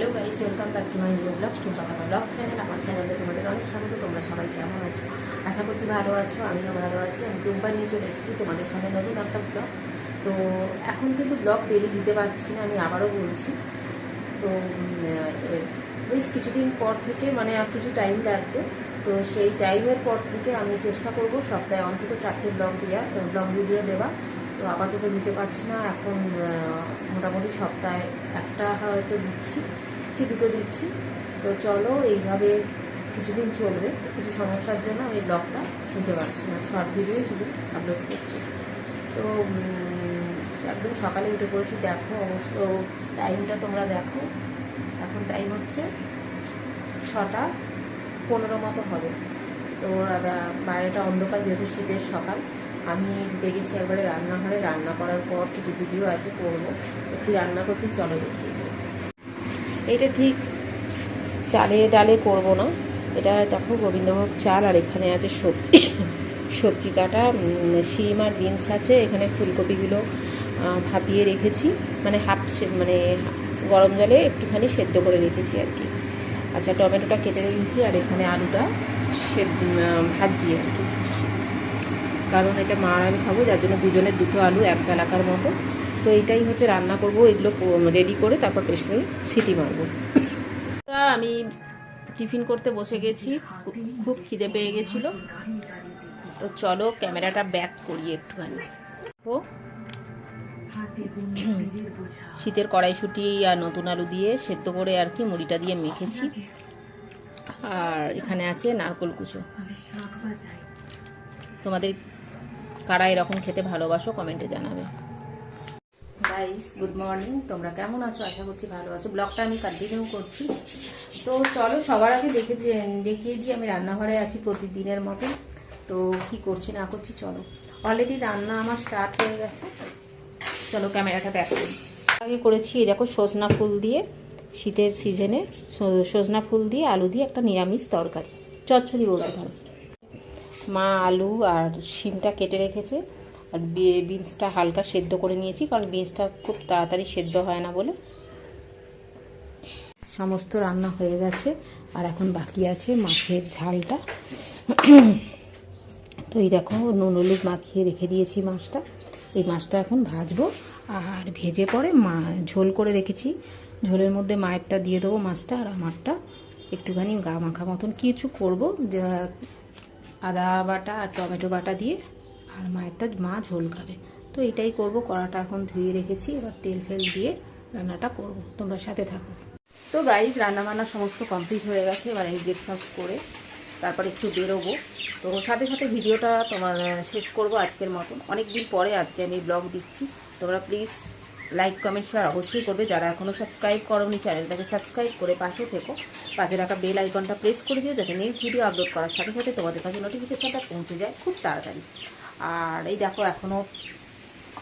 Hello guys, welcome back to my new blog Tumpa কথা blog channel, আমার চ্যানেলে তোমাদের অনেক স্বাগত, তোমরা সবাই কেমন আছো? আশা করছি ভালো আছো, আমিও ভালো আছি, আমি টুম্পা নিয়ে চলে এসেছি তোমাদের সামনে নতুন একটা ব্লগ তো এখন কিন্তু ব্লগ ডেলি দিতে পারছি না, আমি আবারও বলছি। তো বেশ কিছুদিন পর থেকে মানে আর কিছু টাইম লাগবে। তো সেই টাইমের পর থেকে আমি চেষ্টা করব সপ্তাহে অন্তত চারটে ব্লগ দেওয়া ব্লগ ভিডিও দেওয়া। তো আপাতত দিতে পারছি না। এখন মোটামুটি সপ্তাহে একটা হয়তো দিচ্ছি, কি দুটো দিচ্ছি। তো চলো, এইভাবে কিছুদিন চলবে। কিছু সমস্যার জন্য আমি ব্লগটা দিতে পারছি না। শর্ট ভিডিও শুধু আপলোড করছি। তো একদম সকালে উঠে পড়েছি। দেখো অবশ্য টাইমটা তোমরা দেখো। এখন টাইম হচ্ছে ছটা পনেরো মতো হবে। তো বাইরেটা অন্ধকার, যেহেতু শীতের সকাল। আমি দেখেছি একবারে রান্নাঘরে রান্না করার পর কিছু ভিডিও আছে করব। কী রান্না করছি চলো দেখিয়ে এটা ঠিক চালে ডালে করব না। এটা দেখো গোবিন্দভোগ চাল আর এখানে আছে সবজি। সবজি কাটা শিম আর বিনস আছে। এখানে ফুলকপিগুলো ভাপিয়ে রেখেছি। মানে হাফ সে- মানে গরম জলে একটুখানি সেদ্ধ করে রেখেছি আর কি। আচ্ছা টমেটোটা কেটে রেখেছি আর এখানে আলুটা আহ, ভাজছি আর কি। কারণ এটা মা আমি খাব, যার জন্য দুজনের দুটো আলু, এক বেলাকার মতো। তো এইটাই হচ্ছে রান্না করব, এগুলো রেডি করে তারপর প্রেশারে সিটি মারবো। আমি টিফিন করতে বসে গেছি, খুব খিদে পেয়ে গেছিল। তো চলো ক্যামেরাটা ব্যাক করি একটুখানি। ও শীতের কড়াইশুটি আর নতুন আলু দিয়ে সেদ্ধ করে আর কি মুড়িটা দিয়ে মেখেছি। আর এখানে আছে নারকোল কুচো। তোমাদের কারা এরকম খেতে ভালোবাসো কমেন্টে জানাবে। গাইস গুড মর্নিং তোমরা কেমন আছো? আশা করছি ভালো আছো। ব্লগটা আমি কন্টিনিউ করছি। তো চলো, সবার আগে দেখে দেখিয়ে দিই, আমি রান্নাঘরে আছি প্রতিদিনের মতো। তো কি করছি, না করছি, চলো। অলরেডি রান্না আমার স্টার্ট হয়ে গেছে। চলো, ক্যামেরাটা ব্যাক করি। আগে করেছি দেখো, সজনা ফুল দিয়ে, শীতের সিজনে সজনা ফুল দিয়ে, আলু দিয়ে একটা নিরামিষ তরকারি। চচ্চড়ি বলতে পারো। মা আলু আর শিমটা কেটে রেখেছে। আর বিনসটা হালকা সেদ্ধ করে নিয়েছি, কারণ বিনসটা খুব তাড়াতাড়ি সেদ্ধ হয় না বলে। সমস্ত রান্না হয়ে গেছে, আর এখন বাকি আছে মাছের ঝালটা। তো এই দেখো, নুন হলুদ মাখিয়ে রেখে দিয়েছি মাছটা। এই মাছটা এখন ভাজবো, আর ভেজে পরে মা, ঝোল করে রেখেছি। ঝোলের মধ্যে মায়েরটা দিয়ে দেবো মাছটা আর আমারটা। একটুখানি গা মাখা মতন কিছু করব আদা বাটা আর টমেটো বাটা দিয়ে আর মায়েরটা মা ঝোল খাবে। তো এটাই করব, কড়াটা এখন ধুয়ে রেখেছি, এবার তেল ফেল দিয়ে রান্নাটা করব। তোমরা সাথে থাকো। তো গাইজ রান্না বান্না সমস্ত কমপ্লিট হয়ে গেছে, এবার আমি ব্রেকফাস্ট করে তারপর একটু বেরোবো। তো সাথে সাথে ভিডিওটা তোমার শেষ করব আজকের মতন। অনেক দিন পরে আজকে আমি ব্লগ দিচ্ছি। তোমরা প্লিজ লাইক কমেন্ট শেয়ার অবশ্যই করবে। যারা এখনও সাবস্ক্রাইব করোনি চ্যানেলটাকে সাবস্ক্রাইব করে পাশে থেকো। পাশে রাখা বেল আইকনটা প্রেস করে দিও, যাতে নেক্সট ভিডিও আপলোড করার সাথে সাথে তোমাদের কাছে নোটিফিকেশানটা পৌঁছে যায় খুব তাড়াতাড়ি। আর এই দেখো এখনও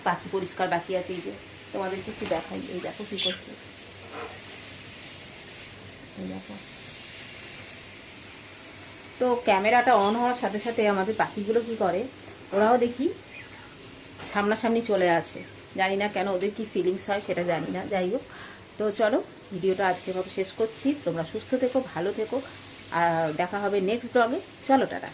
পাখি পরিষ্কার বাকি আছে, এই যে। তোমাদেরকে একটু দেখাই, এই দেখো কী করছে। এই দেখো। তো ক্যামেরাটা অন হওয়ার সাথে সাথে আমাদের পাখিগুলো কি করে? ওরাও দেখি সামনাসামনি চলে আসে। জানি না কেন ওদের কি ফিলিংস হয়, সেটা জানি না। যাই হোক, তো চলো, ভিডিওটা আজকের মতো শেষ করছি। তোমরা সুস্থ থেকো, ভালো থেকো। আর দেখা হবে নেক্সট ব্লগে চলো, টাটা।